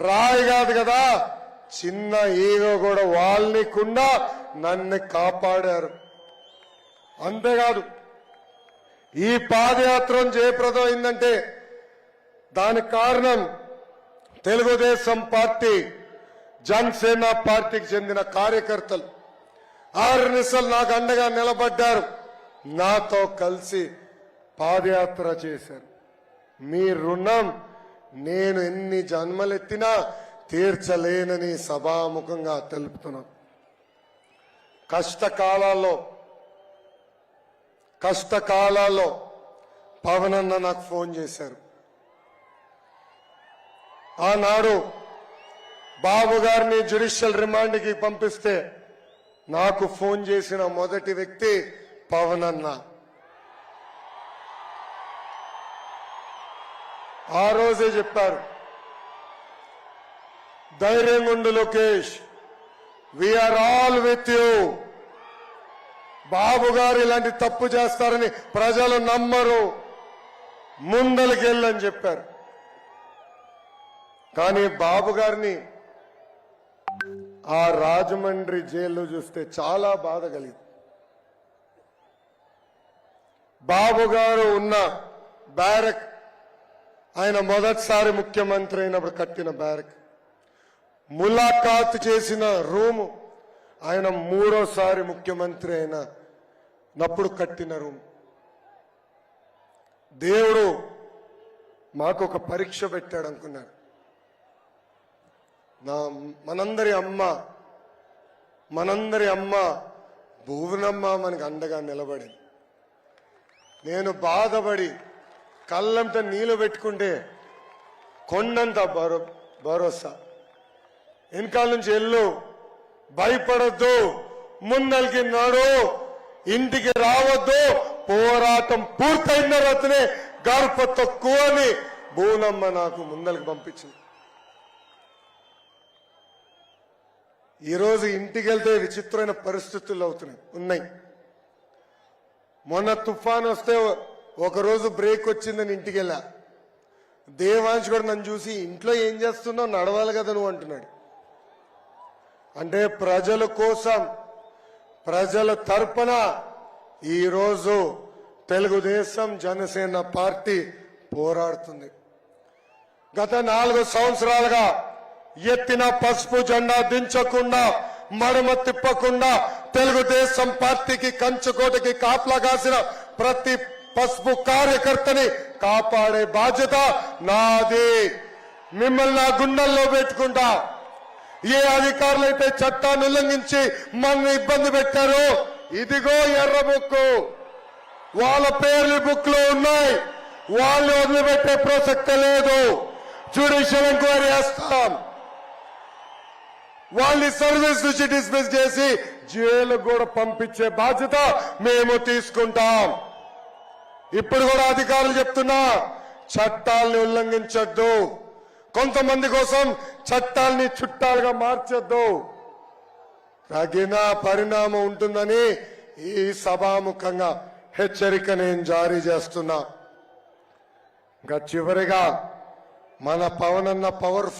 రాయి కాదు కదా. చిన్న ఈగో కూడా వాళ్ళనికుండా నన్ను కాపాడారు. అంతేకాదు ఈ పాదయాత్ర జయప్రదం అయిందంటే దానికి కారణం తెలుగుదేశం పార్టీ జనసేన పార్టీకి చెందిన కార్యకర్తలు. ఆరు నిశలు నాకు అండగా నిలబడ్డారు. నాతో కలిసి పాదయాత్ర చేశారు. మీ రుణం నేను ఎన్ని జన్మలెత్తినా తీర్చలేనని సభాముఖంగా తెలుపుతున్నాను కష్టకాలాల్లో కష్టకాలాల్లో పవన్ అన్న నాకు ఫోన్ చేశారు. ఆనాడు బాబు గారిని జ్యుడిషియల్ రిమాండ్కి పంపిస్తే నాకు ఫోన్ చేసిన మొదటి వ్యక్తి పవన్ అన్న. ఆ రోజే చెప్పారు. ధైర్యంగా ఉండు Lokesh. We are all with you Babu garu ఇలాంటి తప్పు చేస్తారని ప్రజలు నమ్మరు. ముందలకెళ్ళని చెప్పారు. కానీ బాబు గారిని ఆ రాజమండ్రి జైల్లో చూస్తే చాలా బాధ కలిగింది. బాబు గారు ఉన్న బ్యారక్ ఆయన మొదటిసారి ముఖ్యమంత్రి అయినప్పుడు కట్టిన బ్యారక్. ములాఖాత్ చేసిన రూము ఆయన మూడోసారి ముఖ్యమంత్రి అయినప్పుడు కట్టిన రూమ్. దేవుడు మాకు ఒక పరీక్ష పెట్టాడు అనుకున్నాడు. నా మనందరి అమ్మ మనందరి అమ్మ భువనమ్మ మనకు అండగా నిలబడింది. నేను బాధపడి కళ్ళంతా నీళ్ళు పెట్టుకుంటే కొండంత భరో భరోసా. వెనకాల నుంచి వెళ్ళు. భయపడొద్దు. ముందలికి నాడు. ఇంటికి రావద్దు. పోరాటం పూర్తయిన తర్వాతనే గర్భ తక్కువ అని భూనమ్మ నాకు ముందలికి పంపించింది. ఈరోజు ఇంటికి వెళ్తే విచిత్రమైన పరిస్థితులు అవుతున్నాయి. ఉన్నాయి. మొన్న తుఫాన్ వస్తే ఒకరోజు బ్రేక్ వచ్చిందని ఇంటికి వెళ్ళా. దేవాంశ్ కూడా నన్ను చూసి ఇంట్లో ఏం చేస్తున్నావు? నడవాలి కదా నువ్వు అంటున్నాడు. అంటే ప్రజల కోసం ప్రజల తరపున ఈరోజు తెలుగుదేశం జనసేన పార్టీ పోరాడుతుంది. గత నాలుగు సంవత్సరాలుగా ఎత్తిన పసుపు జెండా దించకుండా మడమ తిప్పకుండా తెలుగుదేశం పార్టీకి కంచుకోటకి కాపలా కాసిన ప్రతి పసుపు కార్యకర్తని కాపాడే బాధ్యత నాది. మిమ్మల్ని నా గుండెల్లో పెట్టుకుంటా. ఏ అధికారులైతే చట్టాన్ని ఉల్లంఘించి మనల్ని ఇబ్బంది పెట్టారో ఇదిగో ఎర్ర బుక్కు. వాళ్ళ పేర్లు బుక్లో ఉన్నాయి. వాళ్ళు వదిలిపెట్టే ప్రసక్తి లేదు. జ్యుడిషియల్ ఎంక్వైరీ చేస్తాం. వాళ్ళని సర్వీస్ నుంచి డిస్మిస్ చేసి జైలు కూడా పంపించే బాధ్యత మేము తీసుకుంటాం. ఇప్పుడు కూడా అధికారులు చెప్తున్నా చట్టాలని ఉల్లంఘించొద్దు. కొంతమంది కోసం చట్టాల్ని చుట్టాలుగా మార్చొద్దు. తగిన పరిణామం ఉంటుందని ఈ సభాముఖంగా హెచ్చరిక నేను జారీ చేస్తున్నా. ఇంకా చివరిగా మన పవన్ అన్న పవర్